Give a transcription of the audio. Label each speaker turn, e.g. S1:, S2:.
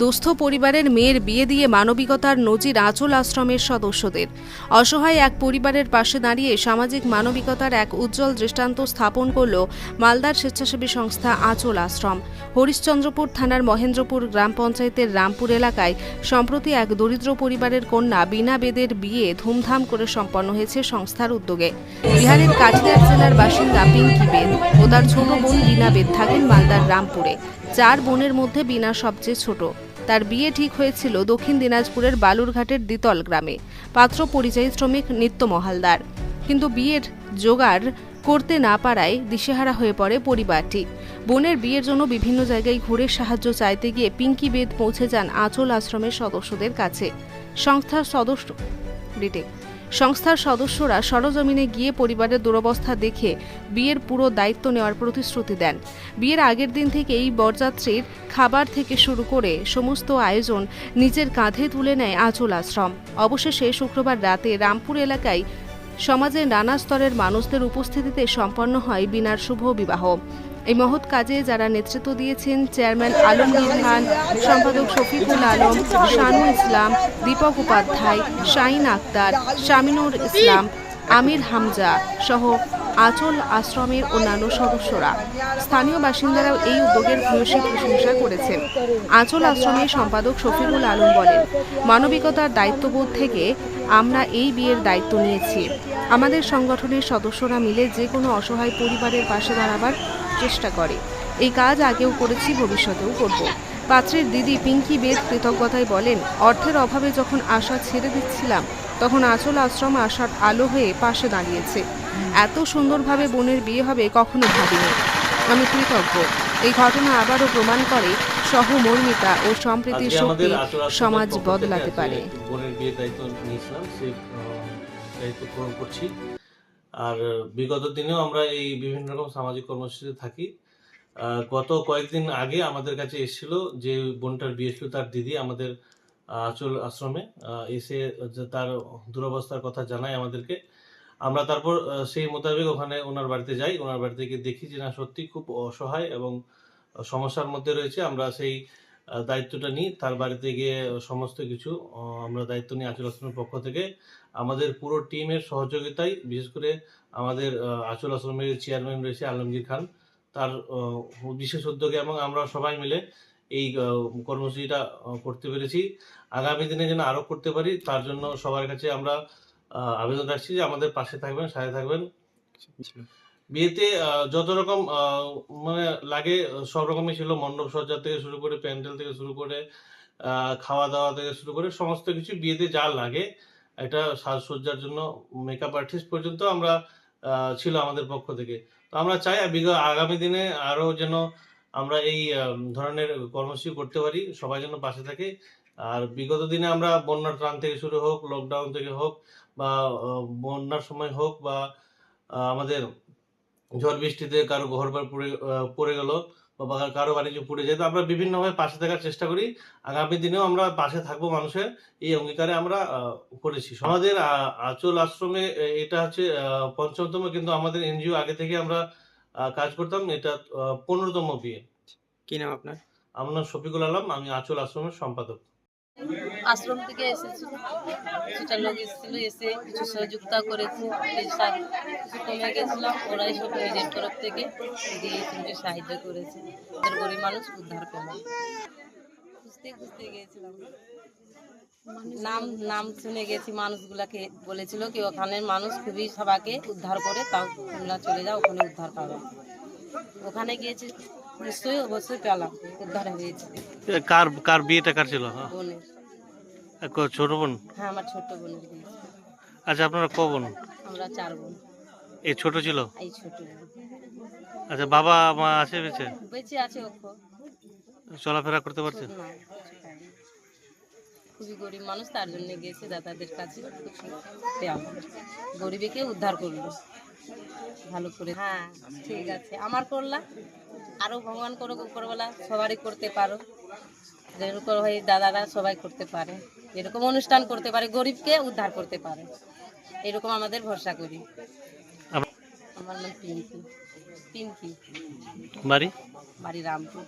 S1: দুস্থ পরিবারের মেয়ের বিয়ে দিয়ে মানবিকতার নজির আঁচল আশ্রমের সদস্যদের। অসহায় এক পরিবারের পাশে দাঁড়িয়ে সামাজিক মানবিকতার এক উজ্জ্বল দৃষ্টান্ত স্থাপন করল মালদার স্বেচ্ছাসেবী সংস্থা আঁচল আশ্রম। হরিশ্চন্দ্রপুর থানার মহেন্দ্রপুর গ্রাম পঞ্চায়েতের রামপুর এলাকায় সম্প্রতি এক দরিদ্র পরিবারের কন্যা বিনা বেদের বিয়ে ধুমধাম করে সম্পন্ন হয়েছে সংস্থার উদ্যোগে। বিহারের কাঠিয়ার জেলার বাসিন্দা পিঙ্কি বেদ ও তার ছোট বোন বিনা বেদ থাকেন মালদার রামপুরে। চার বোনের মধ্যে বিনা সবচেয়ে ছোট। তার বিয়ে ঠিক হয়েছিল দক্ষিণ দিনাজপুরের বালুরঘাটের দ্বিতল গ্রামে। পাত্র পরিযায়ী শ্রমিক নিত্য মহালদার। কিন্তু বিয়ের জোগাড় করতে না পারায় দিশেহারা হয়ে পড়ে পরিবারটি। বোনের বিয়ের জন্য বিভিন্ন জায়গায় ঘুরে সাহায্য চাইতে গিয়ে পিঙ্কি বেদ পৌঁছে যান আঁচল আশ্রমের সদস্যদের কাছে। সংস্থার সদস্য রিটেক। সংস্থার সদস্যরা সরজমিনে গিয়ে পরিবারের দুরবস্থা দেখে বিয়ের পুরো দায়িত্ব নেওয়ার প্রতিশ্রুতি দেন। বিয়ের আগের দিন থেকে এই বরযাত্রীর খাবার থেকে শুরু করে সমস্ত আয়োজন নিজের কাঁধে তুলে নেয় আঁচল আশ্রম। অবশেষে শুক্রবার রাতে রামপুর এলাকায় সমাজের নানা স্তরের মানুষদের উপস্থিতিতে সম্পন্ন হয় বিনার শুভ বিবাহ। এই মহৎ কাজে যারা নেতৃত্ব দিয়েছেন, চেয়ারম্যান আলমগীর খান সম্পাদক শফিকুল আলম, শানু ইসলাম, দীপক উপাধ্যায় শাহিন আক্তার, শামিনুর ইসলাম, আমির হামজা সহ আচল আশ্রমের অন্যান্য সদস্যরা। স্থানীয় বাসিন্দারাও এই উদ্যোগের ভূয়সী প্রশংসা করেছেন। আচল আশ্রমের সম্পাদক শফিকুল আলম বলেন, মানবিকতার দায়িত্ববোধ থেকে আমরা এই বিয়ের দায়িত্ব নিয়েছি। আমাদের সংগঠনের সদস্যরা মিলে যে কোনো অসহায় পরিবারের পাশে দাঁড়াবার চেষ্টা করে। এই কাজ আগেও করেছি ভবিষ্যতেও করব। পাত্রের দিদি পিঙ্কি বেদ কৃতজ্ঞতায় বলেন অর্থের অভাবে যখন আশা ছেড়ে দিচ্ছিলাম তখন আচল আশ্রম আশার আলো হয়ে পাশে দাঁড়িয়েছে। এত সুন্দরভাবে বোনের বিয়ে হবে কখনো ভাবিনি। আমি কৃতজ্ঞ। এই ঘটনা আবারও প্রমাণ করে সহমর্মিতা ও সম্প্রীতির শক্তি সমাজ বদলাতে পারে।
S2: বোনের বিয়ের দায়িত্ব নিয়েছিলাম দায়িত্ব পূরণ করছি। আর বিগত দিনেও আমরা এই বিভিন্ন রকম সামাজিক কর্মসূচিতে থাকি। গত কয়েকদিন আগে আমাদের কাছে এসেছিল যে বোনটার বিয়ে ছিল তার দিদি আমাদের আচল আশ্রমে। এসে তার দুরবস্থার কথা জানায় আমাদেরকে। আমরা তারপর সেই মোতাবেক ওখানে ওনার বাড়িতে যাই। ওনার বাড়িতে গিয়ে দেখি যে না, সত্যি খুব অসহায় এবং সমস্যার মধ্যে রয়েছে। আমরা সেই দায়িত্বটা নিই। তার বাড়িতে গিয়ে সমস্ত কিছু আমরা দায়িত্ব নিই আচল আশ্রমের পক্ষ থেকে। আমাদের পুরো টিমের সহযোগিতায়, বিশেষ করে আমাদের আচল আশ্রমের চেয়ারম্যান রয়েছে আলমগীর খান। তার বিশেষ উদ্যোগে এবং আমরা সবাই মিলে এই কর্মসূচিটা করতে পেরেছি। আগামী দিনে যেন আরও করতে পারি, তার জন্য সবার কাছে আমরা আবেদন রাখছি যে আমাদের পাশে থাকবেন, সাথে থাকবেন। বিয়েতে যত রকম মানে লাগে, সব রকমই ছিল। মণ্ডপ সজ্জা থেকে শুরু করে, প্যান্ডেল থেকে শুরু করে খাওয়া দাওয়া থেকে শুরু করে, সমস্ত কিছু বিয়েতে যা লাগে একটা সাজসজ্জার জন্য মেকআপ আর্টিস্ট পর্যন্ত আমরা ছিল আমাদের পক্ষ থেকে। তো আমরা চাই বিগত আগামী দিনে আরও যেন আমরা এই ধরনের কর্মসূচি করতে পারি, সবাই যেন পাশে থাকে। আর বিগত দিনে আমরা বন্যার ত্রাণ থেকে শুরু হোক লকডাউন থেকে হোক, বা বন্যার সময় হোক, বা আমাদের ঝড় বৃষ্টিতে কারও ঘর বাড়ি পড়ে পড়ে গেল বা কারও বাণিজ্য পুড়ে যায়। তো আমরা বিভিন্নভাবে পাশে থাকার চেষ্টা করি। আগামী দিনেও আমরা পাশে থাকব মানুষের। এই অঙ্গীকারে আমরা করেছি। আমাদের আচল আশ্রমে এটা হচ্ছে পঞ্চমতম কিন্তু আমাদের এনজিও। আগে থেকে আমরা কাজ করতাম। এটা পনেরোতম বিয়ে।
S3: কি নাম আপনার?
S2: আমার নাম শফিকুল আলম। আমি আচল আশ্রমের সম্পাদক।
S4: আশ্রম থেকে এসেছিল কিছুটা লোক এসেছিল, এসে কিছু সহযোগিতা করেছে। কিছু কমে গেছিলাম ওরাই সব নিজের তরফ থেকে দিয়ে কিছু সাহায্য করেছে। গরিব মানুষ উদ্ধার পেলাম খুঁজতে খুঁজতে গিয়েছিলাম। নাম নাম শুনে গেছি, মানুষগুলাকে বলেছিল কি ওখানের মানুষ খুবই সবাইকে উদ্ধার করে, তাও তোমরা চলে যাও, ওখানে উদ্ধার পাবে। ওখানে গিয়েছি নিশ্চয়ই অবশ্যই পেলাম উদ্ধার হয়েছে।
S2: কার কার বিয়েটা কার ছিল?
S4: বোনের।
S2: ছোট বোন?
S4: হ্যাঁ আমার বোনের বিয়ে
S2: আচ্ছা আপনারা ক বোন?
S4: আমরা চার বোন।
S2: এই ছোট ছিল?
S4: এই ছোট
S2: আচ্ছা বাবা মা আছে বেঁচে?
S4: বেঁচে আছে
S2: চলাফেরা করতে পারছে?
S4: না খুবই গরিব মানুষ তার জন্য গেছে দাদাদের কাছে হলো। গরিবীকে উদ্ধার করল। ভালো করে। হ্যাঁ ঠিক আছে। আমার করলা আরও ভগবান করো উপরবেলা সবারই করতে পারো। যেরকম হয় দাদারা সবাই করতে পারে। এরকম অনুষ্ঠান করতে পারে গরিবকে উদ্ধার করতে পারে। এরকম আমাদের ভরসা করি। আমার নাম পিঙ্কি। পিঙ্কি।
S2: বাড়ি?
S4: বাড়ি রামপুর।